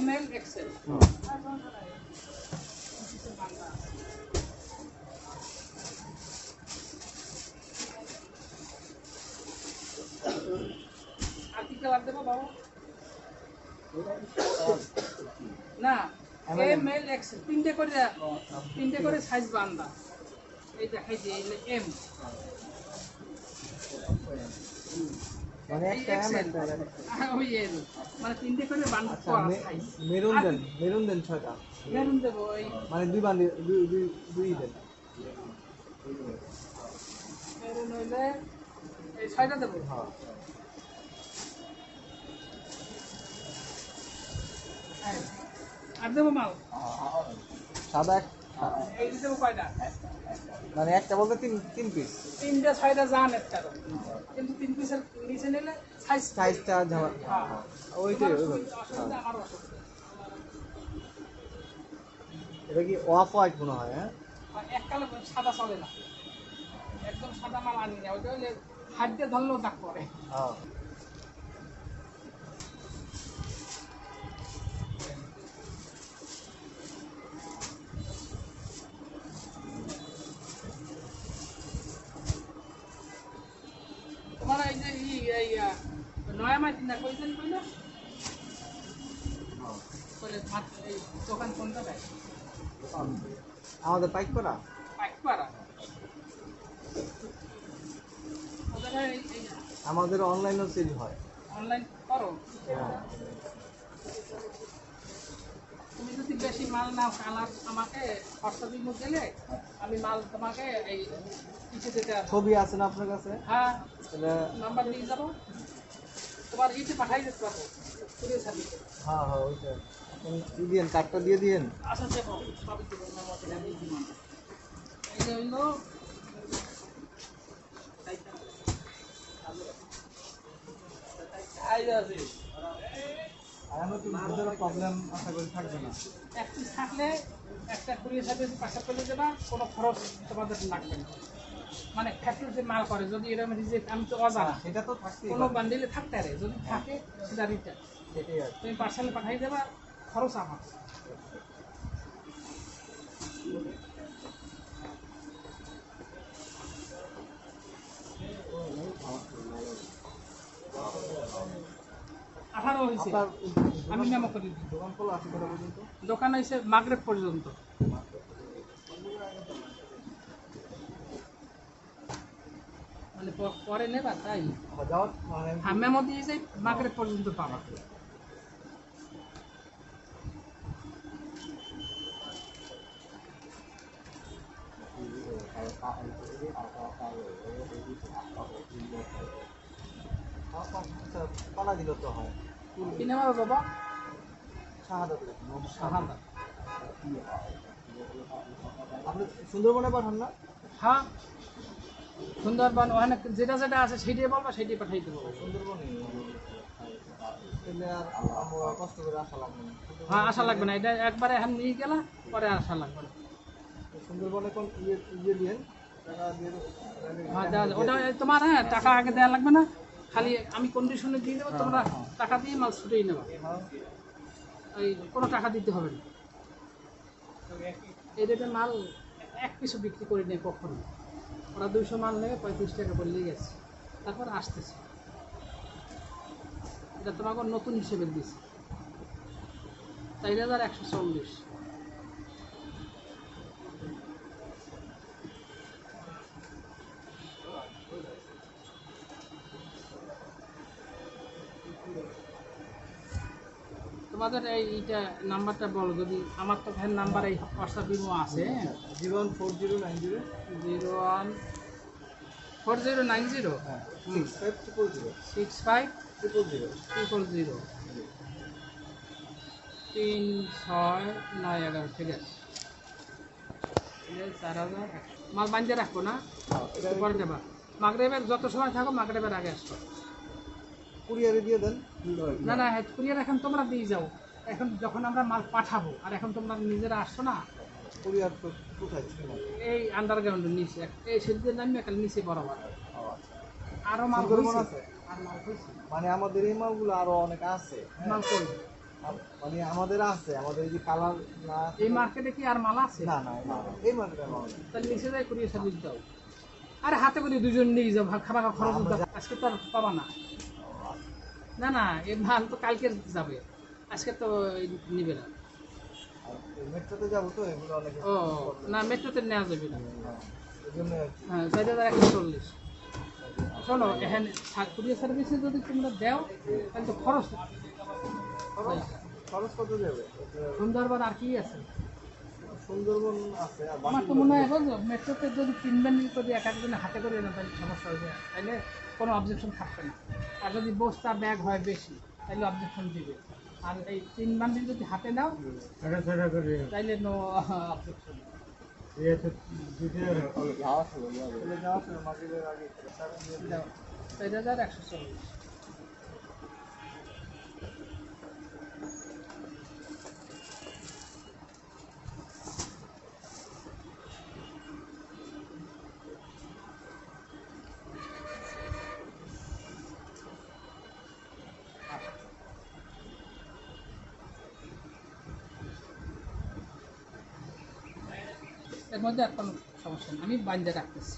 M L XL আর কি colour দেবো, বাবা? না এম এল এক্সেল তিনটে করে তিনটে বান্দা। এম মানে মানে আচ্ছা মেরুন দেন মেরুন দেন ছয়টা। মেরুন দেবো মানে দুই দুই দুই দুই দেন। মেরুন হইলে এই ছয়টা দেবো? হ্যাঁ। হ্যাঁ। আর দেবো মাল? সাদা এক এই দেবো কয়টা? মানে একটা বলতে তিন তিন পিস তিনটা ছয়টা জান একটা। কিন্তু তিন পিসের সাইজটা। ঝামা হ্যাঁ। ওইটাই হ্যাঁ। আমারও অসুবিধা। এটা কি অফ হোয়াইট মনে হয় হ্যাঁ? এক কালো সাদা চলে না। একদম সাদা মাল আনি না। ওইটা হলে হাত দিয়ে ধরলেও দাগ পড়ে। হ্যাঁ। নয়া মাটি না কইছেন কইল? ভাত এই দোকান কোনটা আমাদের পাইক করা পাইক আমাদের অনলাইনেও সেল হয়। অনলাইন করো? হ্যাঁ। তুমি যদি বেশি মাল নাও কালার আমাকে হোয়াটসঅ্যাপে গেলে আমি মাল তোমাকে এই কিছু দিতে ছবি আছে না আপনার কাছে? হ্যাঁ। নাম্বার দিয়ে যাব তোমার ইতে পাঠাই দিতে পারব সার্ভিসে হ্যাঁ হ্যাঁ ওইটা ই দিয়েন কার্ডটা দিয়ে দিয়েন আচ্ছা দেখো সবই দেবো নাম্বারটা দিব না। এই যে হইল এই আছে। আর তো ভিতরে প্রবলেম আশা করি থাকবে না এক পিস থাকলে একটা কুড়িয়ে সার্ভিস পাশে পেলে দেবা কোনো খরচ তোমাদের লাগবে না মানে ফ্যাক্টরিতে মাল করে যদি এরকম রিজেক্ট আমি তো অজানা। সেটা তো থাকতেই কোনো বান্ডিলে থাকতে পারে যদি থাকে সেটা রিটার্ন সেটাই তুমি পার্সেলে পাঠাই দেবা খরচ আমার। আঠারো হয়েছে। আমি মেমো করে দোকান খোলা আছে পর্যন্ত? দোকান হয়েছে মাগরেব পর্যন্ত। মানে পরে নেবা তাই? মানে হ্যাঁ মেমো দিয়ে পর্যন্ত পাবা। পালা দিল তো হয়। কি নেবা বাবা? শাহাদাত শাহাদা আপনি সুন্দরবনে পাঠান না? হ্যাঁ। সুন্দরবন ওখানে যেটা যেটা আছে সেটাই বলবা সেটাই পাঠাই দেবো সুন্দরবনে হ্যাঁ আশা লাগবে না। এটা একবারে এখন নিয়ে গেলা পরে আসা লাগবে না। সুন্দরবনে কোন ইয়ে ইয়ে দিয়ে? হ্যাঁ ওটা তোমার হ্যাঁ টাকা আগে দেওয়া লাগবে না। খালি আমি কন্ডিশনে দিয়ে দেবো তোমরা টাকা দিয়ে মাল ছুটেই নেবা। ওই কোনো টাকা দিতে হবে না। এই রেটে মাল এক পিছু বিক্রি করে নেই কখনো। ওরা দুইশো মাল নেবে, পঁয়ত্রিশ টাকা নিয়ে গেছে। তারপর আসতেছে। এটা তোমাকে নতুন হিসেবে দিছে। চার হাজার একশো চল্লিশ। তোমাদের এইটা নাম্বারটা বলো যদি আমার তো ফ্যান নাম্বার এই হোয়াটসঅ্যাপ ইমো আছে Jibon four zero nine zero zero one four zero nine zero? হ্যাঁ six five triple zero six five triple zero triple zero তিন ছয় নয় এগারো ঠিক আছে। চার হাজার একশো। মাল বাঁধতে রাখব না? এটা পরে দেবা মাগরেবের যত সময় থাকো মাগরেবের আগে আসো। কুরিয়ারে দিয়ে দেন। না না হ্যাঁ কুরিয়ার এখন তোমরা দিয়ে যাও। এখন যখন আমরা মাল পাঠাবো আর এখন তোমরা নিজেরা আসছো না? কুরিয়ার তো কোথায় এই আন্ডারগ্রাউন্ডের নিচে এই সিঁড়িতে নামবে একাল নিচে বরাবর। আরও মাল সুন্দরবন হয়েছে আছে? আর মাল মানে আমাদের এই মালগুলো আরও অনেক আছে হ্যাঁ। মাল কই? মানে আমাদের আছে আমাদের এই যে কালার না এই মার্কেটে কি আর মাল আছে? না না এই মার্কেটে নেই। তাহলে নিচে যাই কুরিয়ার সার্ভিস দাও। আরে হাতে করে দুজন নিয়ে যাও খাবার খরচ আজকে তো আর পাবা না। না না এই মাল তো কালকে যাবে। আজকে তো নিবে না। মেট্রোতে যাব তো এগুলো অনেক ও না মেট্রোতে নেওয়া যাবে না। হ্যাঁ চার হাজার একশো চল্লিশ। শোনো এখানে কুরিয়ার সার্ভিসে যদি তোমরা দাও তাহলে তো খরচ খরচ কত যাবে? সুন্দরবন আর কি আছে? সুন্দরবন আছে আর আমার তো মনে হয় মেট্রোতে যদি তিনবার যদি এক একজনে হাতে করে না তাহলে সমস্যা হয়ে যায়। তাহলে কোনো অবজেকশন থাকবে না। আর যদি বস্তা ব্যাগ হয় বেশি তাহলে অবজেকশন দিবে। আর এই তিন বান্ডিল যদি হাতে নাও তাইলে নো অবজেকশন যাওয়া ছিল মাগরিবের আগে। চার হাজার একশো চল্লিশ। এর মধ্যে আর কোনো সমস্যা নেই। আমি বান্ধে রাখতেছি।